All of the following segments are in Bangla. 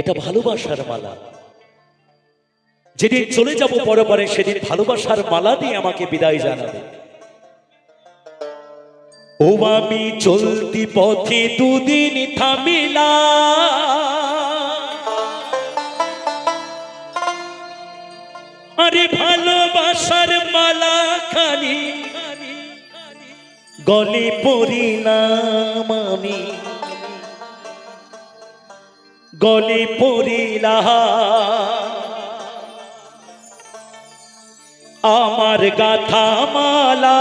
এটা ভালোবাসার মালা। যেদিন চলে যাব পরপরে সেদিন ভালোবাসার মালা দিয়ে আমাকে বিদায় জানাবে। ও আমি চলতি পথে দুদিন থামিলা আরে ভালোবাসার মালা খানি, গলে পড়িলাম আমি। গলে পড়িলা আমার গাথা মালা।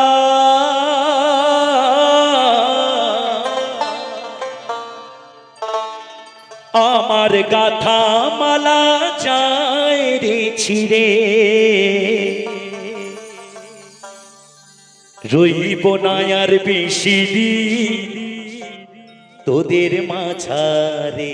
আমার গাথা মালা যায় রে ছিড়ে। রইব না আর বেশি তোদের মাঝারে।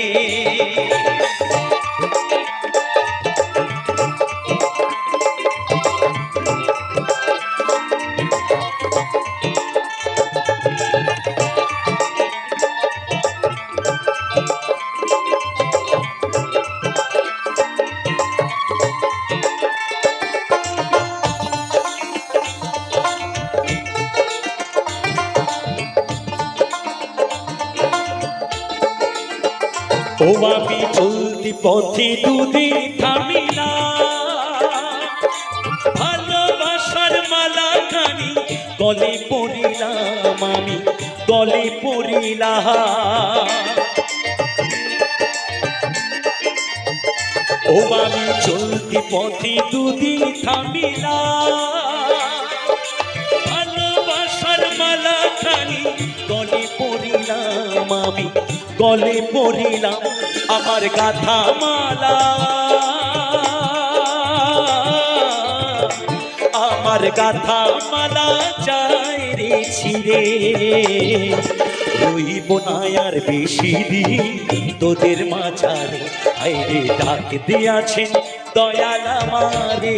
ও আমি চলতি পথে দুদিন থামিলা। ভালোবাসার মালা খানি গলে পড়িলাম আমি গলে পড়িলাম ও আমি চলতি পথে দুদিন থামিলা। ভালোবাসার মালা খানি গলে পড়িলাম আমি গলে পড়িলাম আমার গাথা মালা। আমার গাথা মালা যায় রে ছিড়ে। রইব আর বেশি দিন তোদের মাঝারে। আইরে ডাক দিয়াছেন দয়াল আমারে।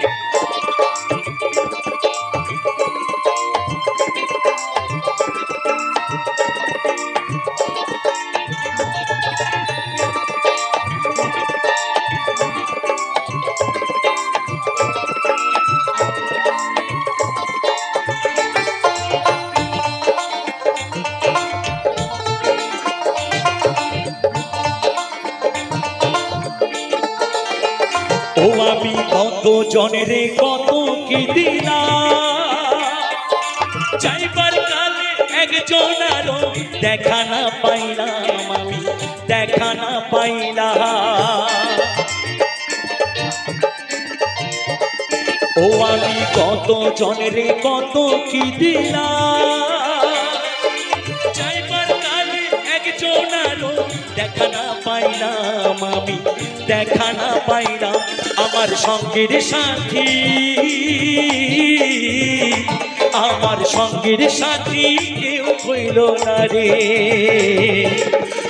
জনেরে কত কি যাইবার কালে একজন আরও দেখা না পাইলাম আমি, দেখা না পাইলাম। ও আমি কত জনেরে কত কি দিলাম কালে একজন আরও দেখা না পাইলাম আমি, দেখা না পাইলাম। আমার সঙ্গের সাথী, আমার সঙ্গের সাথী কেউ হইল না রে।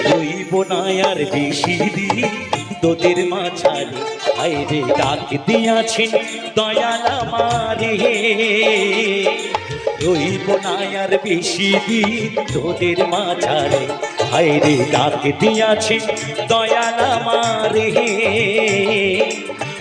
রইব না আর বেশি দিন তোদের মাঝারে হাইরে ডাক দিয়াছেন দয়াল আমারে। রইব না আর বেশি দিন তোদের মাঝারে হাইরে ডাক দিয়াছি দয়াল আমারে।